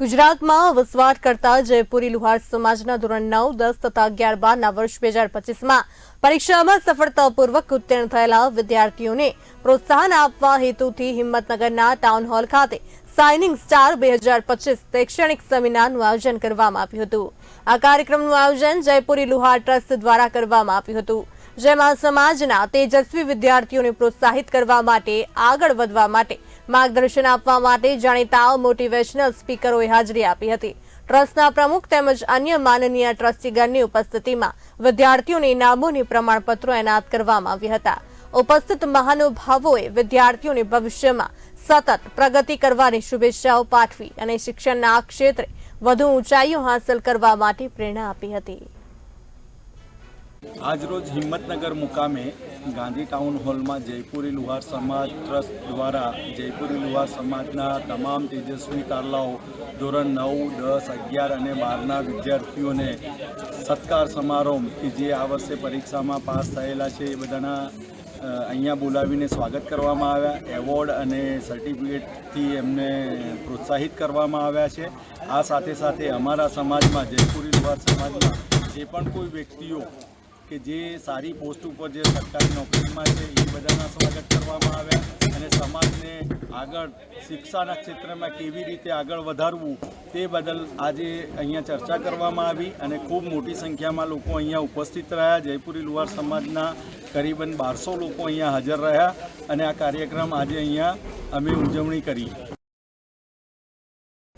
ગુજરાતમાં વસવાટ કરતા જયપુરી લુહાર સમાજના ધોરણ નવ, દસ તથા અગિયાર બારના વર્ષ બે હજાર પચીસમાં પરીક્ષામાં સફળતાપૂર્વક ઉત્તીર્ણ થયેલા વિદ્યાર્થીઓને પ્રોત્સાહન આપવા હેતુથી હિંમતનગરના ટાઉન હોલ ખાતે સાઇનિંગ સ્ટાર બે હજાર પચીસ શૈક્ષણિક સેમિનારનું આયોજન કરવામાં આવ્યું હતું. આ કાર્યક્રમનું આયોજન જયપુરી લુહાર ટ્રસ્ટ દ્વારા કરવામાં આવ્યું હતું, જેમાં સમાજના તેજસ્વી વિદ્યાર્થીઓને પ્રોત્સાહિત કરવા માટે આગળ વધવા માટે માર્ગદર્શન આપવા માટે જાણીતા મોટિવેશનલ સ્પીકરોએ હાજરી આપી હતી. ટ્રસ્ટના પ્રમુખ તેમજ અન્ય માનનીય ટ્રસ્ટીગણની ઉપસ્થિતિમાં વિદ્યાર્થીઓને ઇનામોની પ્રમાણપત્રો એનાયત કરવામાં આવ્યા હતા. ઉપસ્થિત મહાનુભાવોએ વિદ્યાર્થીઓને ભવિષ્યમાં સતત પ્રગતિ કરવાની શુભેચ્છાઓ પાઠવી અને શિક્ષણના આ ક્ષેત્રે વધુ ઊંચાઈઓ હાંસલ કરવા માટે પ્રેરણા આપી હતી. આજરોજ હિંમતનગર મુકામે ગાંધી ટાઉન હોલમાં જયપુરી લુહાર સમાજ ટ્રસ્ટ દ્વારા જયપુરી લુહાર સમાજના તમામ તેજસ્વી તારલાઓ ધોરણ નવ, દસ, અગિયાર અને બારના વિદ્યાર્થીઓને સત્કાર સમારોહ કે જે આ વર્ષે પરીક્ષામાં પાસ થયેલા છે એ બધાના અહીંયા બોલાવીને સ્વાગત કરવામાં આવ્યા. એવોર્ડ અને સર્ટિફિકેટથી એમને પ્રોત્સાહિત કરવામાં આવ્યા છે. આ સાથે સાથે અમારા સમાજમાં, જયપુરી લુહાર સમાજમાં જે પણ કોઈ વ્યક્તિઓ કે જે સારી પોસ્ટ ઉપર જે સરકારી નોકરીમાં છે, એ બધાના સ્વાગત કરવામાં આવ્યા અને સમાજને આગળ શિક્ષાના ક્ષેત્રમાં કેવી રીતે આગળ વધારવું તે બદલ આજે અહીંયા ચર્ચા કરવામાં આવી અને ખૂબ મોટી સંખ્યામાં લોકો અહીંયા ઉપસ્થિત રહ્યા. જયપુરી લુહાર સમાજના કરીબન બારસો લોકો અહીંયા હાજર રહ્યા અને આ કાર્યક્રમ આજે અહીંયા અમે ઉજવણી કરી.